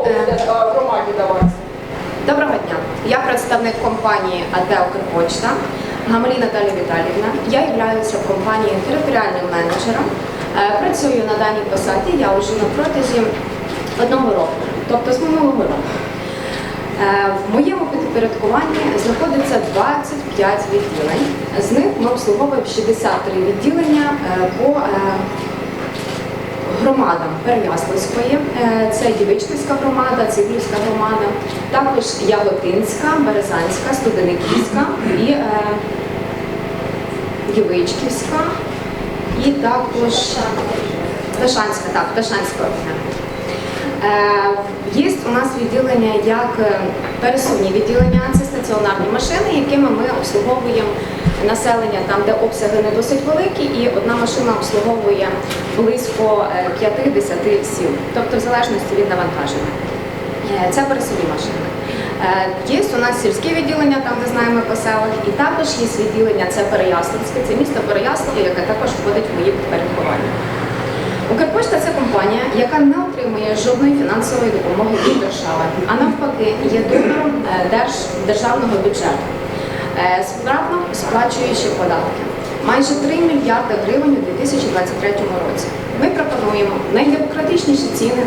слово громаді даватися. Доброго дня. Я представник компанії АТ «Укрпочта» Гамалій Наталія Віталіївна. Я являюся в компанії територіальним менеджером. Е, Працюю на даній посаді я вже на протязі одного року, тобто з минулого року. Е, В моєму підпорядкуванні знаходиться 25 відділень. З них ми обслуговуємо 63 відділення е, по громадам Переяславської, е, це Дівичківська громада, Циглівська громада, також Яготинська, Березанська, Студениківська і е, Дівичківська, і також Ташанська, так, Ташанська. Е, Є у нас відділення як пересувні відділення, це стаціонарні машини, якими ми обслуговуємо населення там, де обсяги не досить великі, і одна машина обслуговує близько е, 5-10 сіл, тобто в залежності від навантаження. Е, Це пересувні машини. Е, Є у нас сільське відділення, там де знаємо по селах, і також є відділення, це Переяславське, це місто Переяслав, яке також входить в мої підпорядкування. Укрпошта це компанія, яка не отримує жодної фінансової допомоги від держави, а навпаки є донором е, держ, державного бюджету, е, справно сплачуючи податки. Майже 3 мільярди гривень у 2023 році. Ми пропонуємо найдемократичніші ціни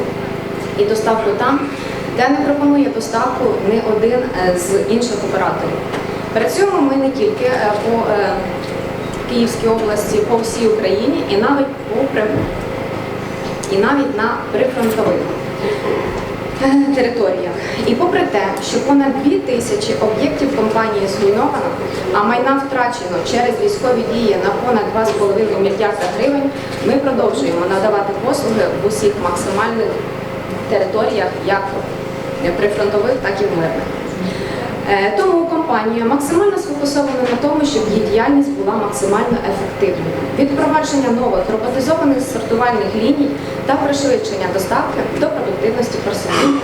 і доставку там, де не пропонує доставку ні один е, з інших операторів. Працюємо ми не тільки е, по е, Київській області, по всій Україні і навіть попри і навіть на прифронтових е, територіях. І попри те, що понад 2 тисячі об'єктів компанії зруйновано, а майна втрачено через військові дії на понад 2,5 мільярда гривень, ми продовжуємо надавати послуги в усіх максимальних територіях, як прифронтових, так і в мирних. Е, Тому компанія максимально сфокусована на тому, щоб її діяльність була максимально ефективною. Від впровадження нових роботизованих сортувальних ліній та пришвидшення доставки до продуктивності персоналу.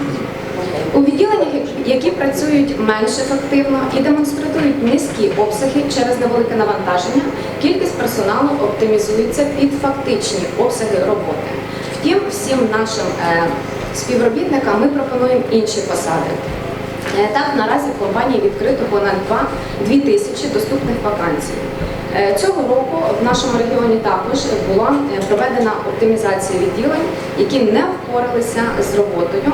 У відділеннях, які працюють менш ефективно і демонструють низькі обсяги через невелике навантаження, кількість персоналу оптимізується під фактичні обсяги роботи. Втім, всім нашим е, співробітникам ми пропонуємо інші посади. Е, Так, наразі в компанії відкрито понад 2, 2 тисячі доступних вакансій. Е, Цього року в нашому регіоні також була е, проведена оптимізація відділень, які не впоралися з роботою.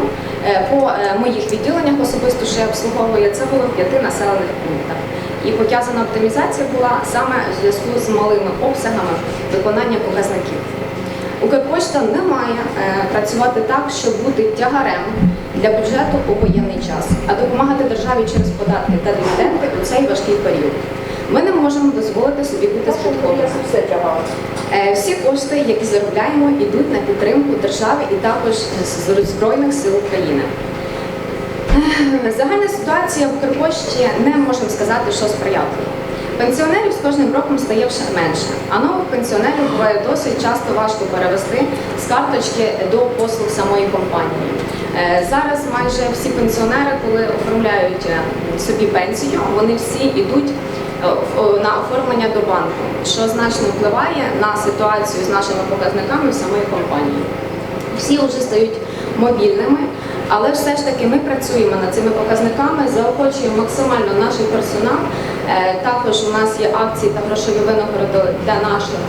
По моїх відділеннях особисто, що я обслуговую, це було в п'яти населених пунктах. І пов'язана оптимізація була саме в зв'язку з малими обсягами виконання показників. Укрпошта не має працювати так, щоб бути тягарем для бюджету у воєнний час, а допомагати державі через податки та дивіденди у цей важкий період. Ми не можемо дозволити собі бути збитковими. Е, Всі кошти, які заробляємо, йдуть на підтримку держави і також Збройних сил України. Е, Загальна ситуація в Укрпошті не можемо сказати, що сприятлива. Пенсіонерів з кожним роком стає вже менше, а нових пенсіонерів буває досить часто важко перевести з карточки до послуг самої компанії. Е, Зараз майже всі пенсіонери, коли оформляють е, собі пенсію, вони всі йдуть е, на оформлення до банку, що значно впливає на ситуацію з нашими показниками в самої компанії. Всі вже стають мобільними, але все ж таки ми працюємо над цими показниками, заохочуємо максимально наш персонал. Також у нас є акції та грошові винагороди для наших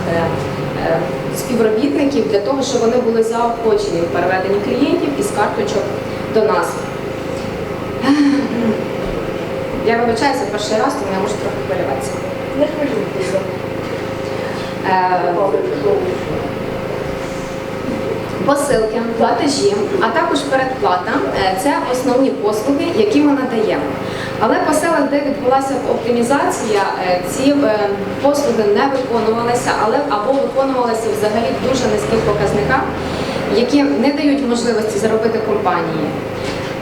співробітників для того, щоб вони були заохочені в переведенні клієнтів із карточок до нас. Я вибачаюся перший раз, тому я можу трохи хвилюватися. Не хвилюйтеся. Е, Посилки, платежі, а також передплата е, це основні послуги, які ми надаємо. Але по селах, де відбулася оптимізація, е, ці е, послуги не виконувалися, але або виконувалися взагалі в дуже низьких показниках, які не дають можливості заробити компанії.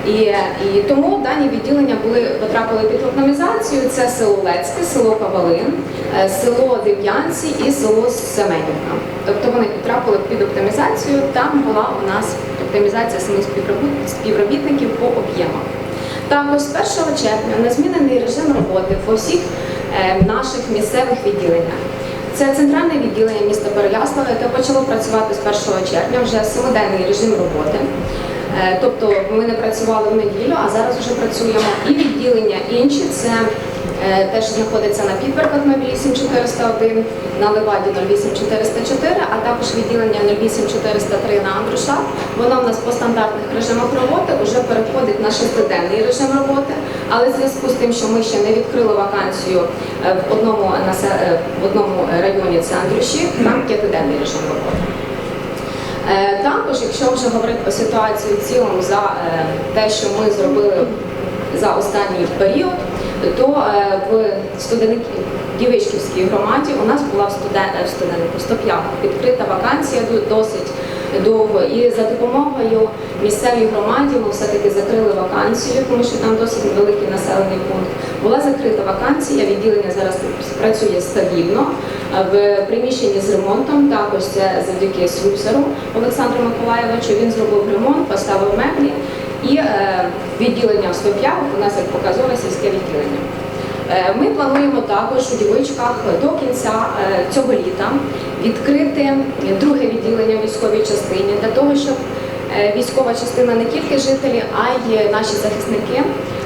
І, і тому дані відділення були потрапили під оптимізацію. Це село Лецьке, село Кавалин, е, село Дев'янці і село Семенівка. Тобто вони потрапили під оптимізацію. Там була у нас оптимізація самих співробітників по об'ємах. Також з 1 червня на змінений режим роботи по всіх е, наших місцевих відділеннях. Це центральне відділення міста Переяслава, яке почало працювати з 1 червня, вже семиденний режим роботи. Е, Тобто ми не працювали в неділю, а зараз вже працюємо. І відділення інші це е, те, що знаходиться на підверках 08401, на Леваді 08404, а також відділення 08403 на Андруша. Воно в нас по стандартних режимах роботи вже переходить на шестиденний режим роботи, але в зв'язку з тим, що ми ще не відкрили вакансію е, в одному, е, в одному районі, це Андрюші, там п'ятиденний режим роботи. Також, якщо вже говорити про ситуацію в цілому за те, що ми зробили за останній період, то е, в Дівичківській громаді у нас була в е, 105 відкрита вакансія досить довго. І за допомогою місцевій громаді ми все-таки закрили вакансію, тому що там досить великий населений пункт. Була закрита вакансія, відділення зараз працює стабільно. Е, В приміщенні з ремонтом також це завдяки слюсару Олександру Миколаєвичу. Він зробив ремонт, поставив меблі і е, відділення в 105 у нас як показове сільське відділення. Е, Ми плануємо також у дівичках до кінця е, цього літа відкрити друге відділення військовій частині для того, щоб військова частина не тільки жителі, а й наші захисники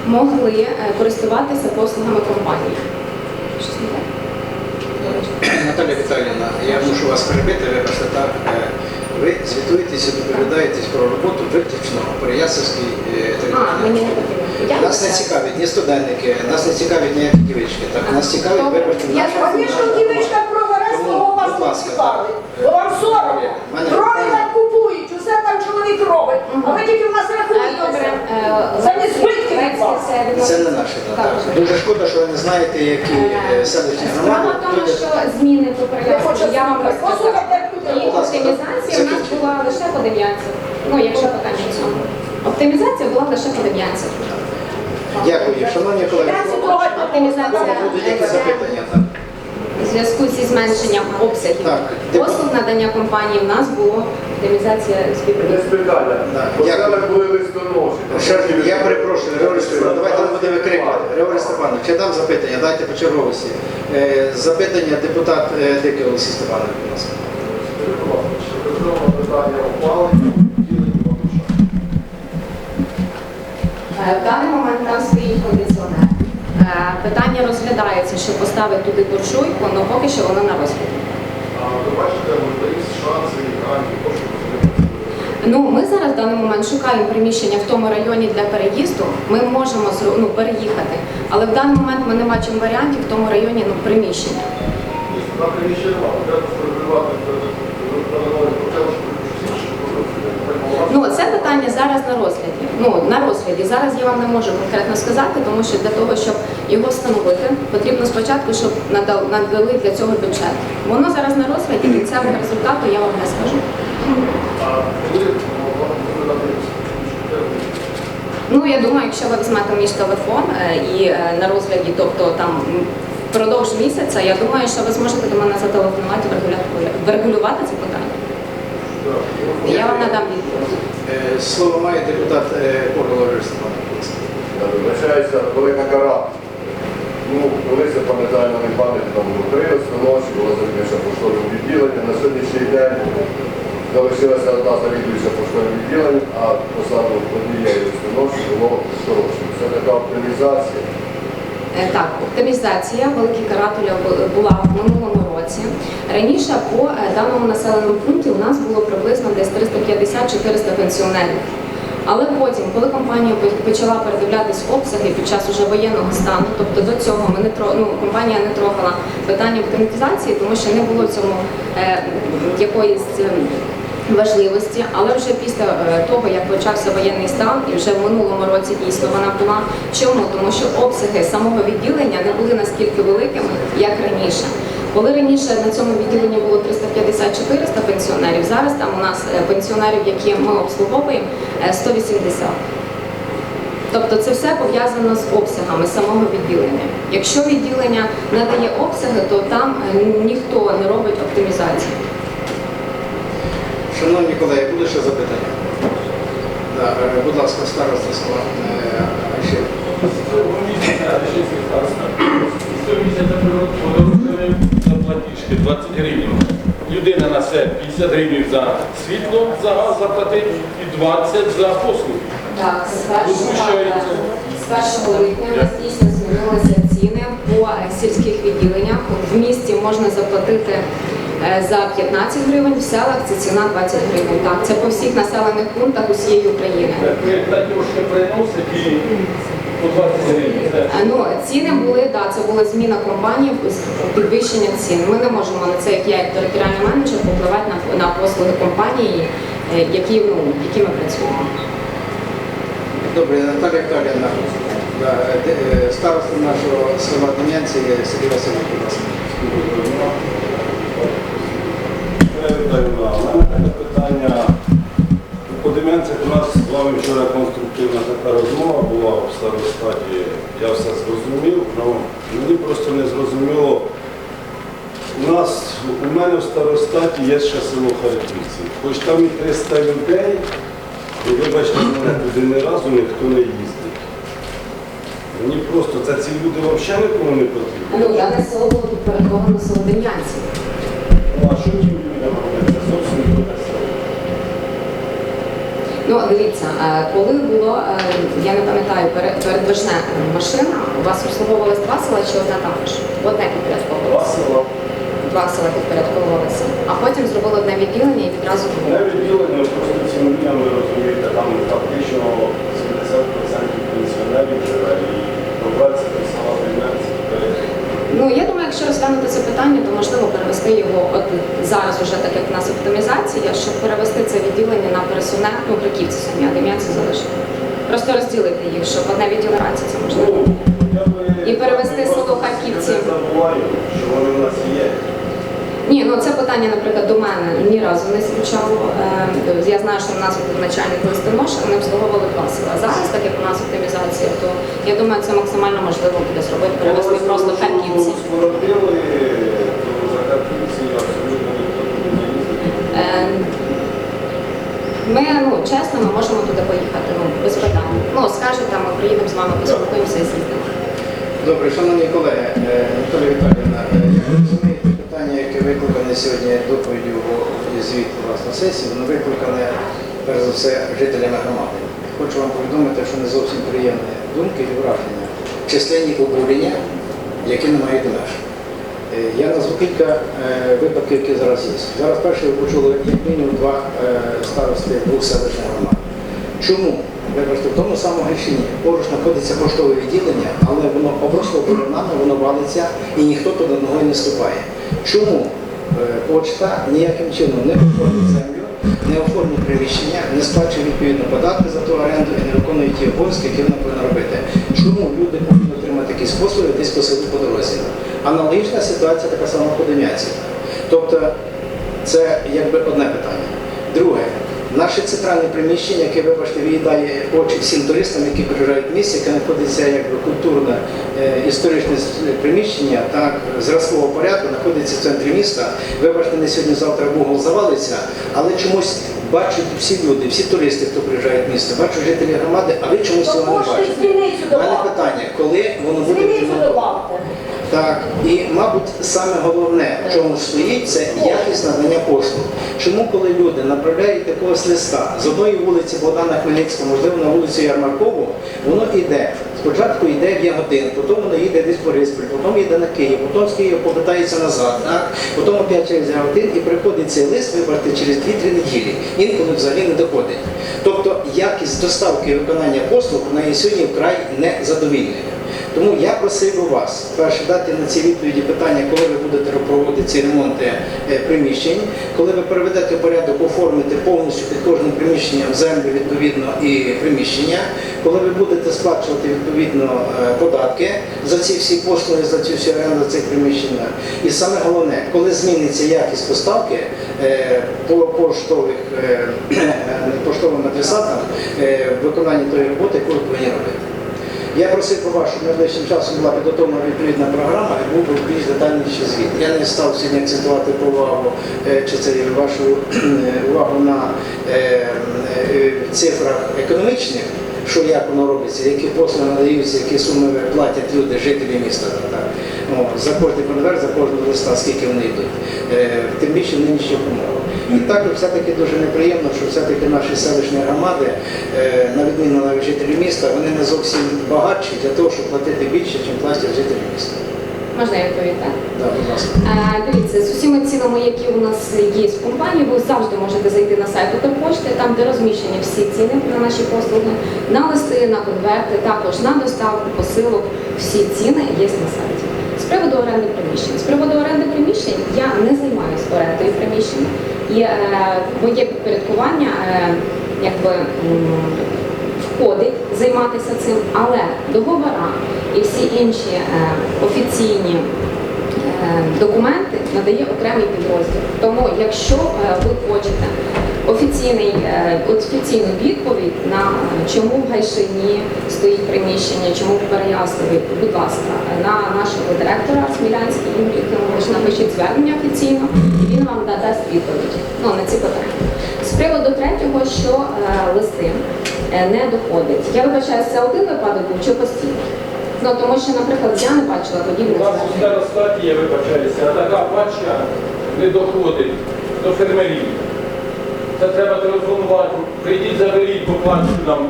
могли користуватися послугами компанії. Наталя Віталіївна, я мушу вас перебити, вибачте так. е, Ви звітуєтеся, доповідаєтесь про роботу Переяславській е, громаді. потрібно. Я Нас не цікавить ні студентики, нас не цікавить ніякі дівички. Так, нас цікавить Добре. вибрати Я Звісно, дівчинка про Вересного вас не цікавить. Бо вам соромно. Дрони так купують, усе там чоловік робить. А ви тільки в нас Е, Добре, е, Це не збитки від вас. це Це не наше. Дуже шкода, що ви не знаєте, які е, селищні Справа в тому, що зміни по я вам люди І оптимізація у нас була лише по Дем'янцю. Ну, якщо питання в цьому. Оптимізація була лише по Дем'янцю. Дякую. Шановні колеги, Оптимізація будуть якісь запитання? Так. у зв'язку зі зменшенням обсягів Так. послуг надання компанії в нас було оптимізація Не спитання. Так, були листоноші. Я перепрошую, Григорій Степанович, давайте не будемо викрикувати. Григорій Степанович, я дам запитання, дайте по черговості. Е, Запитання депутат е, Дикий Олексій Степанович, будь ласка. Стосовно питання опалення, В даний момент там стоїть кондиціонер. Е, Питання розглядається, що поставити туди буржуйку, але поки що воно на розгляді. Ви бачите, можливість, шанси, гранті, кошти. Ну, ми зараз в даний момент шукаємо приміщення в тому районі для переїзду. Ми можемо ну, переїхати, але в даний момент ми не бачимо варіантів в тому районі ну, приміщення. Тобто, приміщення треба Ну, це питання зараз на розгляді. Ну, на розгляді. Зараз я вам не можу конкретно сказати, тому що для того, щоб його встановити, потрібно спочатку, щоб надали для цього бюджет. Воно зараз на розгляді, кінцевого результату я вам не скажу. Ну, я думаю, якщо ви візьмете мій телефон е, і е, на розгляді, тобто там впродовж місяця, я думаю, що ви зможете до мене зателефонувати врегулювати це питання. Я вам надам відповідь. Е, Слово має депутат будь ласка. Я вибачаюся, велика кара. Ну, колись я пам'ятаю на моїй там було три ночі, було завідуюча поштовим відділенням. На сьогоднішній день залишилася одна завідуюча поштовим відділенням, а посаду однієї ночі було скорочено. Це така оптимізація. Е, Так, оптимізація великих карателів бу- була в минулому році. Раніше по е, даному населеному пункті у нас було приблизно десь 350-400 пенсіонерів. Але потім, коли компанія почала передивлятись обсяги під час уже воєнного стану, тобто до цього ми не ну, компанія не трогала питання оптимізації, тому що не було цьому е, якоїсь. е, важливості, але вже після е, того, як почався воєнний стан, і вже в минулому році дійсно вона була. Чому? Тому що обсяги самого відділення не були наскільки великими, як раніше. Коли раніше на цьому відділенні було 350-400 пенсіонерів, зараз там у нас е, пенсіонерів, які ми обслуговуємо, е, 180. Тобто це все пов'язано з обсягами самого відділення. Якщо відділення надає обсяги, то там е, ніхто не робить оптимізацію. Шановні колеги, буде ще запитання? Да, е, будь ласка, староста села. Цього місяця подорожили платіжки 20 гривень. Людина несе 50 гривень за світло, за газ заплатить і 20 за послуги. Так, з першого, Возмущається. з першого липня у нас дійсно змінилися ціни по е, сільських відділеннях. В місті можна заплатити е, за 15 гривень, в селах це ціна 20 гривень. Так, це по всіх населених пунктах усієї України. Платіжки приносить і по 20 гривень. Це Е, Ну, ціни були, да, це була зміна компанії, з- підвищення цін. Ми не можемо на це, як я як територіальний менеджер, попливати на, на послуги компанії, е, які, ну, які ми працюємо. Добре, Наталія Віталіївна, е, староста нашого села Дем'янці Сергій Васильович, будь ласка. Вітаю на мене питання. У Подимянцях у нас з вами вчора конструктивна така розмова була в старостаті. Я все зрозумів, але мені просто не зрозуміло. У нас, у мене в старостаті є ще село Харківці. Хоч там і 300 людей, і вибачте, мене туди ні разу ніхто не їздить. Мені просто це ці люди взагалі нікому не потрібні. Ну, дане село було підпорядковано село Дем'янці. Ну а що тим людям робити? Це зовсім не те саме. Ну, дивіться, е, коли було, е, я не пам'ятаю, пере- передвижна машина, у вас обслуговувалось два села чи одне також? Одне підпорядковувалося. Два села. Два села підпорядковувалися. А потім зробили одне відділення і відразу Не було. відділення, просто цим людям, ви розумієте, там фактично 70% пенсіонерів живе і добратися до села Вільнянці. Ну, я думаю, якщо розглянути це питання, то можливо перевести його от зараз, уже так як в нас оптимізація, щоб перевести це відділення на пересувне, ну, Бриківці самі, а Дем'янці залишити. Просто розділити їх, щоб одне відділення це можливо. І перевести село Харківці. Я забуваю, що вони в нас є. Ні, ну це питання, наприклад, до мене ні разу не звучало. Е, Я знаю, що в нас був начальник листонош, вони обслуговували два села. Зараз, так як у нас оптимізація, то я думаю, це максимально можливо буде зробити, перевести просто харківці. Скоротили, то за Харківці абсолютно ніхто туди не їздить. Е, Ми, ну, чесно, ми можемо туди поїхати, ну, без питань. Ну, скажете, ми приїдемо з вами, поспілкуємося і з'їздимо. Добре, шановні колеги, е, викликане сьогодні доповіддю звіт у вас на сесії, воно викликане перш за все жителями громади. Хочу вам повідомити, що не зовсім приємні думки і враження, численні обурення, які не мають меж. Е, Я назву кілька е, випадків, які зараз є. Зараз перше ви почули як мінімум два е, старости двох селищних громад. Чому? Вибачте, в тому самому Грішині поруч знаходиться поштове відділення, але воно обросло бурянами, воно валиться і ніхто туди ногою не ступає. Чому почта ніяким чином не оформить землю, не оформить приміщення, не сплачує відповідно податки за ту оренду і не виконує ті обов'язки, які вона повинна робити? Чому люди повинні отримати якісь послуги десь посилити по дорозі? Аналогічна ситуація така сама по Дем'янці. Тобто це якби одне питання. Друге, наше центральне приміщення, яке, вибачте, виїдає очі всім туристам, які приїжджають в місті, яке знаходиться якби культурне е, історичне приміщення, так, зразкового порядку, знаходиться в центрі міста. Вибачте, не сьогодні-завтра Google завалиться, але чомусь бачать всі люди, всі туристи, хто приїжджає в місто, бачать жителі громади, а ви чомусь цього не бачите. У мене питання, коли воно буде Звільницю. Так, і мабуть саме головне, в чому стоїть, це якість надання послуг. Чому, коли люди направляють якогось листа з одної вулиці Богдана Хмельницького, можливо, на вулицю Ярмаркову, воно йде. Спочатку йде в Ягодин, потім воно їде десь в Бориспіль, потім їде на Київ, потім з Києва повертається назад, так? потім опять через Ягодин і приходить цей лист, вибачте, через 2-3 неділі. Інколи взагалі не доходить. Тобто якість доставки і виконання послуг на сьогодні вкрай незадовільною. Тому я просив би вас перше дати на ці відповіді питання, коли ви будете проводити ці ремонти е, приміщень, коли ви переведете порядок, оформити повністю під кожним приміщенням землю відповідно і приміщення, коли ви будете сплачувати відповідно е, податки за ці всі послуги, за ці всі оренди цих приміщень. І саме головне, коли зміниться якість поставки е, по поштових поштовим адресатам виконання тої роботи, яку ви повинні робити. Я просив про вас, щоб найближчим часом була підготовлена відповідна програма і був би більш детальніший звіт. Я не став сьогодні акцентувати увагу е, чи це вашу е, увагу на е, цифрах економічних, що як воно робиться, які послуги надаються, які суми платять люди, жителі міста. Так. О, за кожний конверт, за кожного листа, скільки вони йдуть. Тим більше в нинішніх умовах. І також все-таки дуже неприємно, що все-таки наші селищні громади, е, на відміну навіть жителів міста, вони не зовсім багатші для того, щоб платити більше, ніж платять жителі міста. Можна я відповідь, так? Да, будь ласка. Дивіться, з усіма цінами, які у нас є в компанії, ви завжди можете зайти на сайт Укрпошти, там де розміщені всі ціни на наші послуги, на листи, на конверти, також на доставку посилок. Всі ціни є на сайті. З приводу оренди приміщень. З приводу оренди приміщень я не займаюся орендою приміщень. І е, моє підпорядкування е, якби входить займатися цим, але договора і всі інші е, офіційні документи надає окремий підрозділ. Тому, якщо е, ви хочете офіційний, е, офіційну відповідь на е, чому в Гайшині стоїть приміщення, чому в Переяславі, будь ласка, на нашого директора Смілянський Ігор Єфимович напишіть звернення офіційно, і він вам надасть відповідь ну, на ці питання. З приводу третього, що е, листи е, не доходить. Я вибачаю, це один випадок був чи постійно? Ну тому що, наприклад, я не бачила У подібних нас звернень. у старостаті, я вибачаюся, а така пачка не доходить до фермерів. Це треба телефонувати, прийдіть заберіть по пачку нам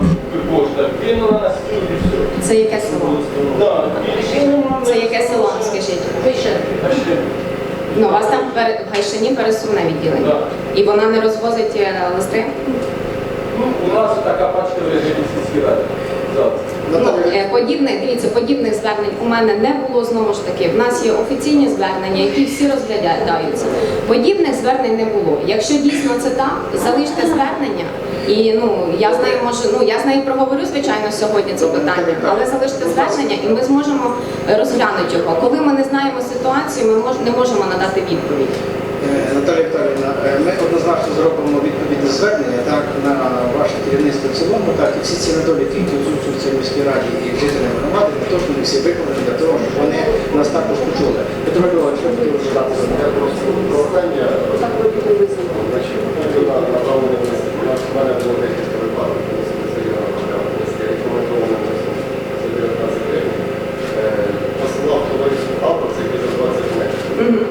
пошта, кинула на стіл і все. Це яке село? Да. Це яке село, скажіть? А? Ну, у вас там в Гайшині пересувне відділення. Да. І вона не розвозить е, листи? Ну, у нас така пачка лежить у сільській раді. Ну, е, подібних, дивіться, подібних звернень у мене не було знову ж таки. В нас є офіційні звернення, які всі розглядаються. Подібних звернень не було. Якщо дійсно це так, залиште звернення. І ну я з нею можу, ну я з нею проговорю, звичайно, сьогодні це питання, але залиште звернення, і ми зможемо розглянути його. Коли ми не знаємо ситуацію, ми мож, не можемо надати відповідь. Е, Наталія Віталіївна, е, ми однозначно зробимо відповідне звернення так, на керівництво цілому, так, і всі ці недоліки, які озвучуються в міській раді і жителям громади, для того, щоб вони всі виконані, для того, щоб вони нас також почули. Петро Львович, я хотів просто прохання, значить, на направлення в мене було декілька випадків, коли спеціально направляв листи, рекомендовано за 19 гривень. Е, Посилав товариство Авро, це є за 20 метрів.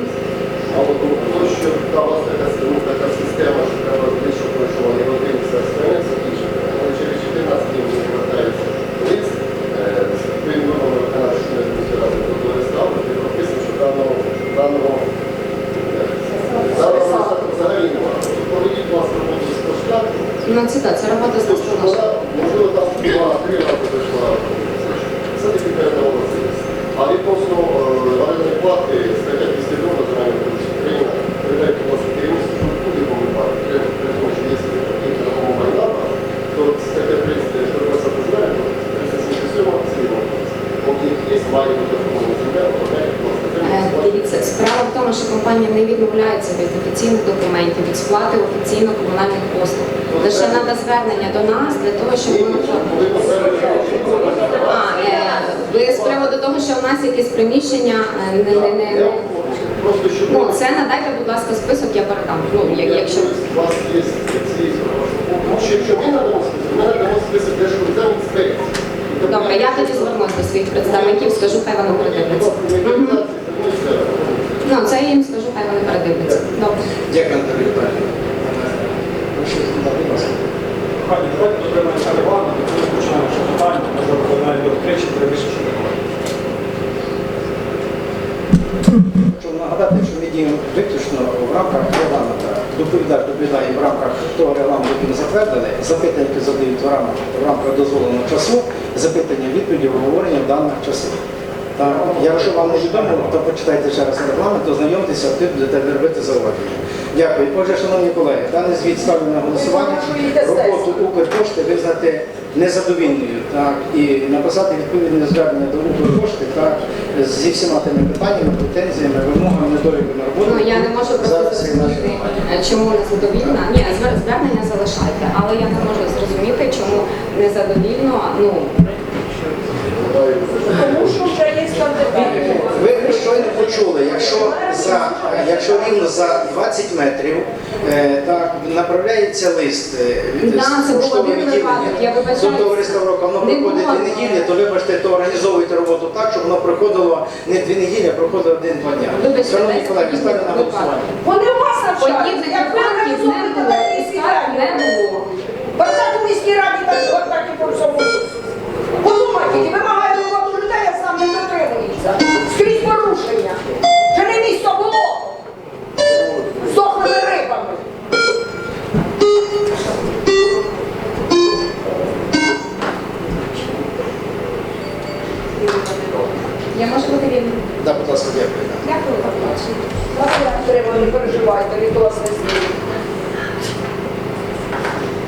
Але тому, що та у вас така, ну, така система, що треба більше пройшов, не один це страниця інша. Але через 14 днів мені повертається лист е, з тим номером виконавчого що не буде разом до листа, де прописано, що даного даного е, даного взагалі немає. Проведіть, будь ласка, роботу з поштатку, Ну це так, це робота з що вона, можливо, там два-три рази прийшла. Це таки передавала цей лист. А відносно е, орендної плати, стаття 202 Національного кодексу України, передає, будь ласка, керівництво, що в будь-якому випадку, при- при тому, що є якісь допомога майна, то стаття 30, що ви себе знаєте, 377 цивільного кодексу. Поки є, має бути допомога земля, оформляє, будь ласка, Е, землю. Дивіться, справа в тому, що компанія не відмовляється від офіційних документів, від сплати офіційно комунальних послуг. Лише треба звернення до нас для того, щоб ми а, ви з приводу того, що в нас якісь приміщення е, не, не, не, ну це надайте, будь ласка, список, я передам. Ну як- якщо у вас є ці тому що якщо ми надамо список, ми надамо список держкомітету добре, я тоді звернусь до своїх представників, скажу, хай вони передивляться. Мгм. Ну це я їм скажу, хай вони передивляться. Добре. Дякую, Наталія Віталіївна. Пані, давайте дотримаємося регламенту, коли починаємо ще питання, може виконання до тричі, перевіше, що не Хочу нагадати, що ми діємо виключно в рамках регламенту. Доповідач доповідає в рамках того регламенту, який ми затвердили, запитання, задають в рамках, в рамках дозволеного часу, запитання, відповіді, обговорення в даних. Так, якщо вам не відомо, то почитайте ще раз регламент, ознайомтеся, ти будете робити зауваження. Дякую. Отже, шановні колеги, даний звіт ставлю на голосування. Роботу Укрпошти визнати незадовільною так, і написати відповідне звернення до Укрпошти так, зі всіма тими питаннями, претензіями, вимогами, недоліками роботи. Ну я не можу просто зрозуміти, чому незадовільна. Ні, звер- звернення залишайте, але я не можу зрозуміти, чому незадовільно. Ну Тому що вже є кандидат. Ви щойно не почули, якщо за якщо рівно за 20 метрів е, так направляється лист е, від Да, це був поштового один відділення випадок, я до вибачаюсь. товариства року, воно Не проходить можна. дві неділі, то вибачте, то організовуйте роботу так, щоб воно проходило не дві неділі, а проходило один-два дня. Вибачте, Шановні десь колеги, ставлю на голосування. Вони у вас. Подібних Як ви випадків не організовуєте було, такі і скарг не свідання? було. Бардак у міській раді так, от так і по всьому. Подумайте, і вимагає роботу людей, а сам не дотримується. Скрізь порушення.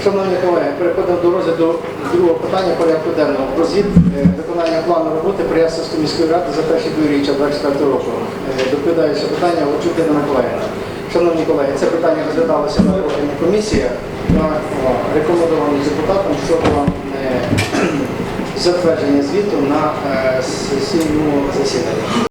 Шановні колеги, переходимо до розгляду другого питання порядку денного звіт е, виконання плану роботи Переяславської міської ради за перші півріччя 24 року. Е, Доповідаючи питання Ірина Миколаївна. Шановні колеги, це питання розглядалося на профільній комісії на рекомендовані депутатам щодо е, затвердження звіту на сесійному засіданні.